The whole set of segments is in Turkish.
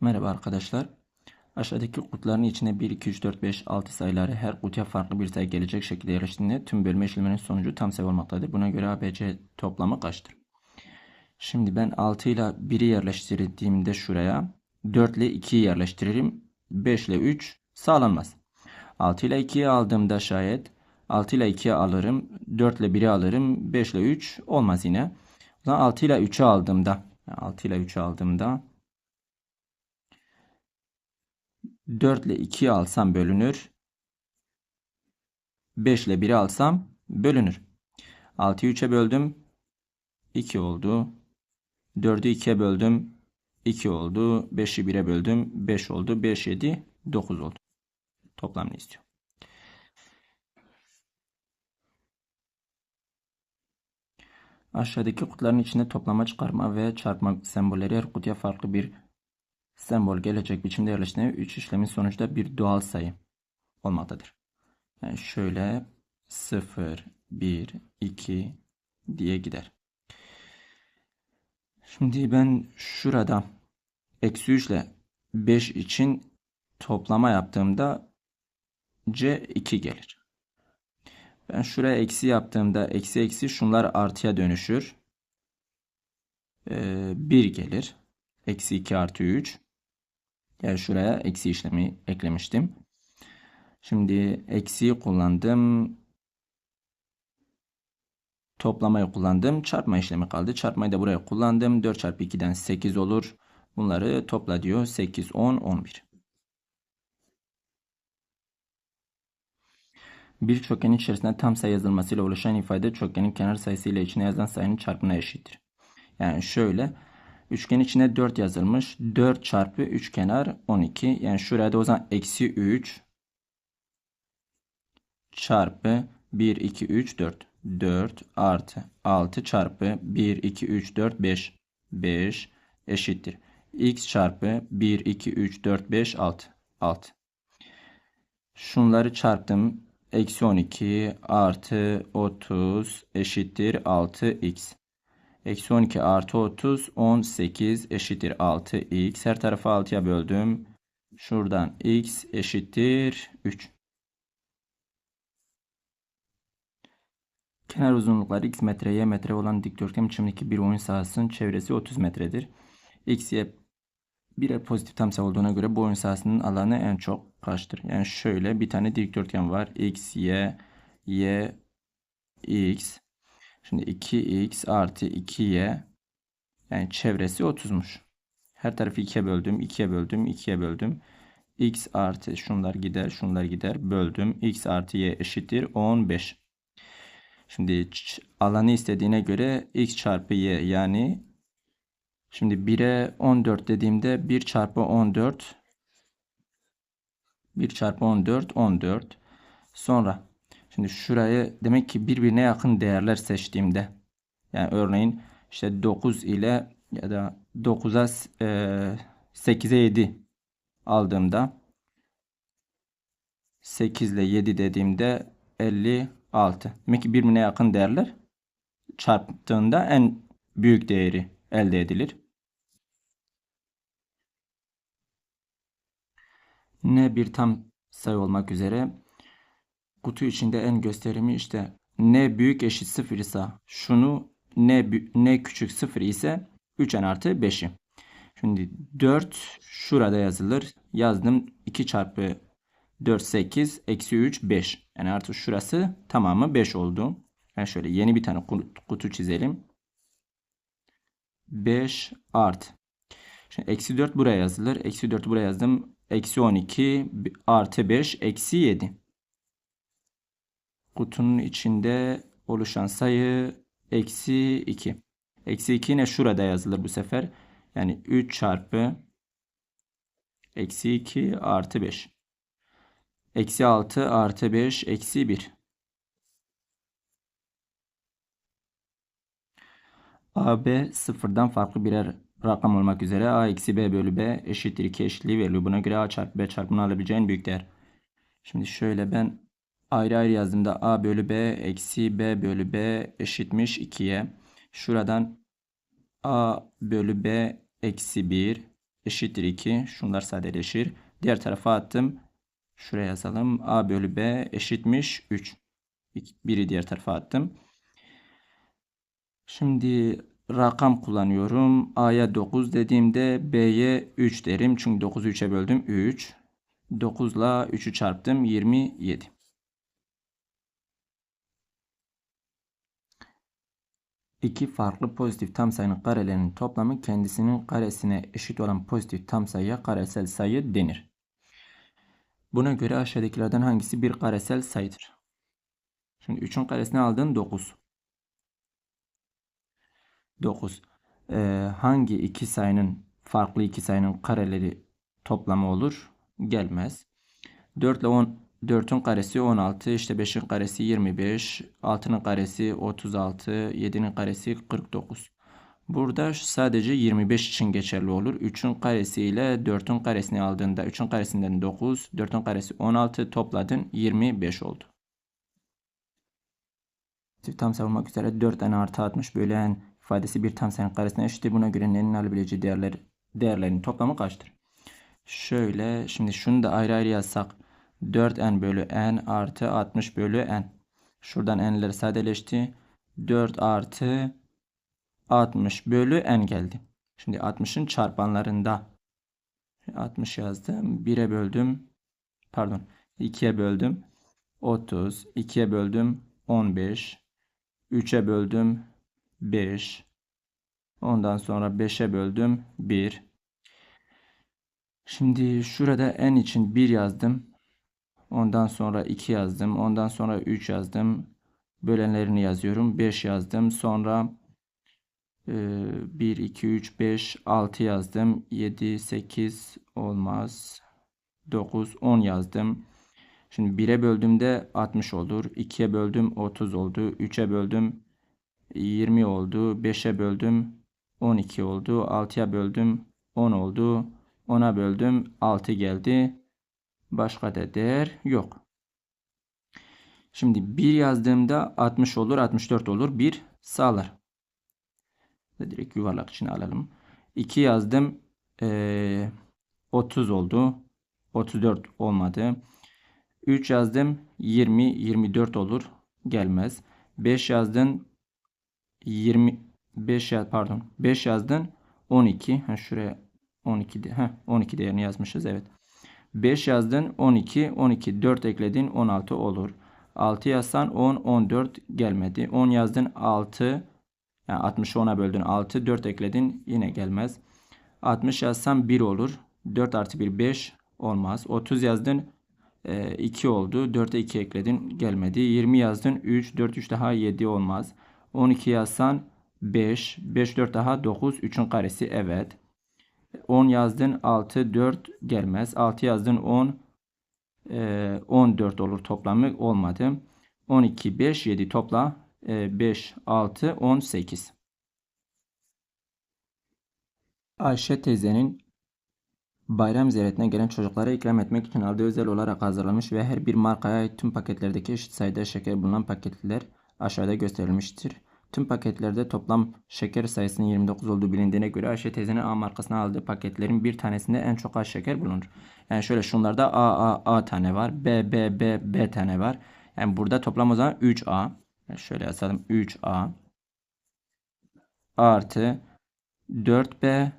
Merhaba arkadaşlar. Aşağıdaki kutuların içine 1, 2, 3, 4, 5, 6 sayıları her kutuya farklı bir sayı gelecek şekilde yerleştiğinde tüm bölme işleminin sonucu tam sayı olmaktadır. Buna göre ABC toplamı kaçtır? Şimdi ben 6 ile 1'i yerleştirdiğimde şuraya 4 ile 2'yi yerleştiririm. 5 ile 3 sağlanmaz. 6 ile 2'yi aldığımda şayet 6 ile 2'yi alırım. 4 ile 1'i alırım. 5 ile 3 olmaz yine. O zaman 6 ile 3'ü aldığımda 6 ile 3'ü aldığımda 4 ile 2'yi alsam bölünür. 5 ile 1'i alsam bölünür. 6'yı 3'e böldüm. 2 oldu. 4'ü 2'ye böldüm. 2 oldu. 5'i 1'e böldüm. 5 oldu. 5, 7, 9 oldu. Toplamını istiyor. Aşağıdaki kutuların içinde toplama, çıkarma ve çarpma sembolleri her kutuya farklı bir sembol gelecek biçimde yerleştiğinde 3 işlemin sonucunda bir doğal sayı olmaktadır. Yani şöyle 0, 1, 2 diye gider. Şimdi ben şurada eksi 3 ile 5 için toplama yaptığımda C2 gelir. Ben şuraya eksi yaptığımda eksi eksi şunlar artıya dönüşür. Ee, 1 gelir. Eksi 2 artı 3. Yani şuraya eksi işlemi eklemiştim. Şimdi eksiyi kullandım. Toplamayı kullandım. Çarpma işlemi kaldı. Çarpmayı da buraya kullandım. 4 çarpı 2'den 8 olur. Bunları topla diyor. 8, 10, 11. Bir çokgenin içerisinde tam sayı yazılmasıyla oluşan ifade çokgenin kenar sayısı ile içine yazılan sayının çarpımına eşittir. Yani şöyle üçgen içine 4 yazılmış. 4 çarpı 3 kenar 12. Yani şuraya da o zaman eksi 3 çarpı 1, 2, 3, 4. 4 artı 6 çarpı 1, 2, 3, 4, 5. 5 eşittir. x çarpı 1, 2, 3, 4, 5, 6. 6. Şunları çarptım. Eksi 12 artı 30 eşittir 6x. Eksi 12 artı 30 18 eşittir 6x. Her tarafı 6'ya böldüm. Şuradan x eşittir 3. Kenar uzunlukları x metre y metre olan dikdörtgen biçimindeki bir oyun sahasının çevresi 30 metredir. x y birer pozitif tam olduğuna göre bu oyun sahasının alanı en çok kaçtır? Yani şöyle bir tane dikdörtgen var. x, y, y, x. Şimdi 2x artı 2y yani çevresi 30'muş. Her tarafı 2'ye böldüm, 2'ye böldüm, 2'ye böldüm. x artı şunlar gider, şunlar gider. Böldüm. x artı y eşittir 15. Şimdi alanı istediğine göre x çarpı y yani şimdi 1'e 14 dediğimde 1 çarpı 14 1 çarpı 14 14 sonra şimdi şurayı demek ki birbirine yakın değerler seçtiğimde yani örneğin işte 9 ile ya da 9'a e, 8'e 7 aldığımda 8 ile 7 dediğimde 56. Demek ki birbirine yakın değerler çarptığında en büyük değeri elde edilir. N bir tam sayı olmak üzere kutu içinde en gösterimi işte N büyük eşit 0 ise şunu N, N küçük 0 ise 3N artı 5'i. Şimdi 4 şurada yazılır. Yazdım 2 çarpı 4 8 eksi 3 5. Yani artık şurası tamamı 5 oldu. Yani şöyle yeni bir tane kutu çizelim. 5 art. Şimdi eksi 4 buraya yazılır. Eksi 4 buraya yazdım. Eksi 12 artı 5 eksi 7. Kutunun içinde oluşan sayı eksi 2. Eksi 2 yine şurada yazılır bu sefer. Yani 3 çarpı eksi 2 artı 5. Eksi 6 artı 5 eksi 1. AB sıfırdan farklı birer rakam olmak üzere A eksi B bölü B eşittir 2 eşitliği veriliyor. Buna göre A çarpı B çarpımını alabileceğin büyük değer. Şimdi şöyle ben ayrı ayrı yazdığımda A bölü B eksi B bölü B eşitmiş 2'ye. Şuradan A bölü B eksi 1 eşittir 2. Şunlar sadeleşir. Diğer tarafa attım. Şuraya yazalım. A bölü B eşitmiş 3. Biri diğer tarafa attım. Şimdi rakam kullanıyorum. A'ya 9 dediğimde B'ye 3 derim. Çünkü 9'u 3'e böldüm. 3. 9 ile 3'ü çarptım. 27. İki farklı pozitif tam sayının karelerinin toplamı kendisinin karesine eşit olan pozitif tam sayıya karesel sayı denir. Buna göre aşağıdakilerden hangisi bir karesel sayıdır? Şimdi 3'ün karesini aldın 9. 9. Ee, hangi iki sayının farklı iki sayının kareleri toplamı olur? Gelmez. 4 ile 10 4'ün karesi 16, işte 5'in karesi 25, 6'nın karesi 36, 7'nin karesi 49. Burada sadece 25 için geçerli olur. 3'ün karesi ile 4'ün karesini aldığında 3'ün karesinden 9, 4'ün karesi 16 topladın 25 oldu. Tam savunmak üzere 4n artı 60 bölü n ifadesi bir tam sayının karesine eşittir. Buna göre n'in alabileceği değerler, değerlerin toplamı kaçtır? Şöyle şimdi şunu da ayrı ayrı yazsak 4n bölü n artı 60 bölü n. Şuradan n'ler sadeleşti. 4 artı 60 bölü n geldi. Şimdi 60'ın çarpanlarında 60 yazdım. 1'e böldüm. Pardon. 2'ye böldüm. 30. 2'ye böldüm. 15. 3'e böldüm. 5. Ondan sonra 5'e böldüm. 1. Şimdi şurada n için 1 yazdım. Ondan sonra 2 yazdım. Ondan sonra 3 yazdım. Bölenlerini yazıyorum. 5 yazdım. Sonra 1, 2, 3, 5, 6 yazdım. 7, 8 olmaz. 9, 10 yazdım. Şimdi 1'e böldüğümde 60 olur. 2'ye böldüm 30 oldu. 3'e böldüm 20 oldu. 5'e böldüm 12 oldu. 6'ya böldüm 10 oldu. 10'a böldüm 6 geldi. Başka da değer yok. Şimdi 1 yazdığımda 60 olur, 64 olur. 1 sağlar. Direkt yuvarlak içine alalım. 2 yazdım. Ee, 30 oldu. 34 olmadı. 3 yazdım. 20, 24 olur. Gelmez. 5 yazdın. 20, 5 yaz, pardon. 5 yazdın. 12. Ha, şuraya 12 de, heh, 12 değerini yazmışız. Evet. 5 yazdın 12, 12, 4 ekledin 16 olur. 6 yazsan 10, 14 gelmedi. 10 yazdın 6, yani 60'ı 10'a böldün 6, 4 ekledin yine gelmez. 60 yazsan 1 olur. 4 artı 1 5 olmaz. 30 yazdın 2 oldu. 4'e 2 ekledin gelmedi. 20 yazdın 3, 4 3 daha 7 olmaz. 12 yazsan 5, 5 4 daha 9, 3'ün karesi evet. 10 yazdın 6 4 gelmez. 6 yazdın 10 e, 14 olur toplamı olmadı. 12 5 7 topla e, 5 6 18. Ayşe teyzenin bayram ziyaretine gelen çocuklara ikram etmek için aldığı özel olarak hazırlanmış ve her bir markaya ait tüm paketlerdeki eşit sayıda şeker bulunan paketler aşağıda gösterilmiştir. Tüm paketlerde toplam şeker sayısının 29 olduğu bilindiğine göre Ayşe teyzenin A markasına aldığı paketlerin bir tanesinde en çok az şeker bulunur. Yani şöyle şunlarda A, A, A tane var. B, B, B, B tane var. Yani burada toplam o zaman 3A. Yani şöyle yazalım 3A. Artı 4B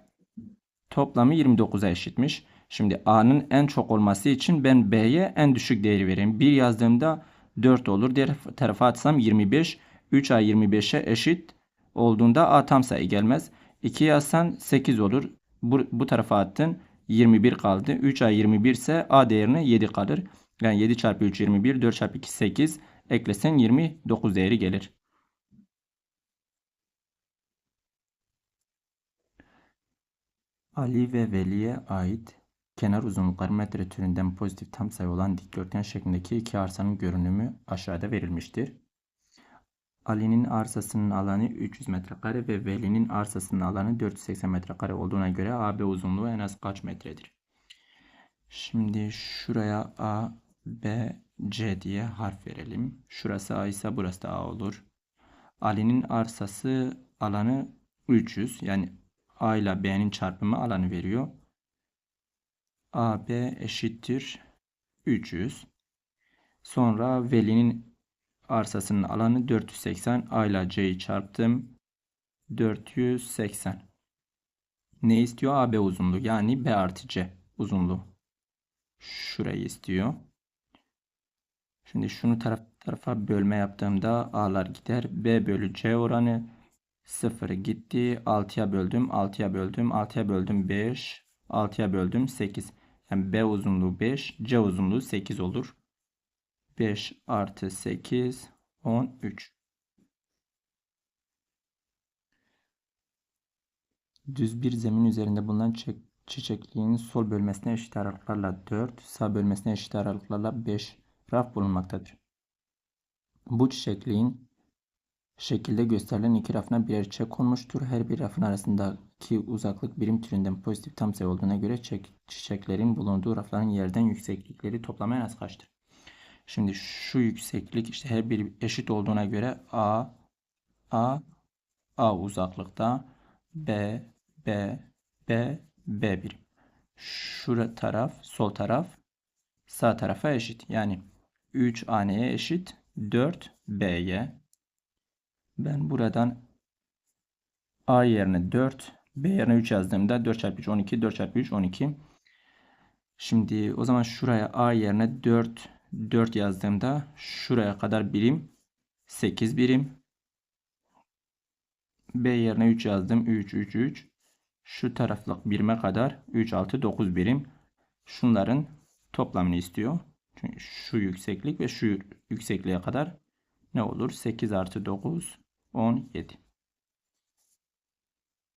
toplamı 29'a eşitmiş. Şimdi A'nın en çok olması için ben B'ye en düşük değeri vereyim. 1 yazdığımda 4 olur. Diğer tarafa atsam 25. 3A 25'e eşit olduğunda A tam sayı gelmez. 2 yazsan 8 olur. Bu, bu tarafa attın. 21 kaldı. 3A 21 ise A değerine 7 kalır. Yani 7 çarpı 3 21. 4 çarpı 2 8. Eklesen 29 değeri gelir. Ali ve Veli'ye ait kenar uzunlukları metre türünden pozitif tam sayı olan dikdörtgen şeklindeki iki arsanın görünümü aşağıda verilmiştir. Ali'nin arsasının alanı 300 metrekare ve Veli'nin arsasının alanı 480 metrekare olduğuna göre AB uzunluğu en az kaç metredir? Şimdi şuraya A, B, C diye harf verelim. Şurası A ise burası da A olur. Ali'nin arsası alanı 300 yani A ile B'nin çarpımı alanı veriyor. AB eşittir 300. Sonra velinin arsasının alanı 480. A ile C'yi çarptım. 480. Ne istiyor? AB uzunluğu. Yani B artı C uzunluğu. Şurayı istiyor. Şimdi şunu taraf tarafa bölme yaptığımda A'lar gider. B bölü C oranı 0 gitti. 6'ya böldüm. 6'ya böldüm. 6'ya böldüm 5. 6'ya böldüm 8. Yani B uzunluğu 5. C uzunluğu 8 olur. 5 artı 8 13. Düz bir zemin üzerinde bulunan çi- çiçekliğin sol bölmesine eşit aralıklarla 4, sağ bölmesine eşit aralıklarla 5 raf bulunmaktadır. Bu çiçekliğin şekilde gösterilen iki rafına birer çiçek konmuştur. Her bir rafın arasındaki uzaklık birim türünden pozitif tam sayı olduğuna göre çiçek- çiçeklerin bulunduğu rafların yerden yükseklikleri toplamı en az kaçtır? Şimdi şu yükseklik işte her biri eşit olduğuna göre A, A, A uzaklıkta B, B, B, B birim. Şura taraf, sol taraf sağ tarafa eşit. Yani 3 AN'ye eşit 4 B'ye. Ben buradan A yerine 4, B yerine 3 yazdığımda 4 çarpı 3 12, 4 çarpı 3 12. Şimdi o zaman şuraya A yerine 4, 4 yazdığımda şuraya kadar birim 8 birim. B yerine 3 yazdım. 3, 3, 3. Şu taraflık birime kadar 3, 6, 9 birim. Şunların toplamını istiyor. Çünkü şu yükseklik ve şu yüksekliğe kadar ne olur? 8 artı 9, 17.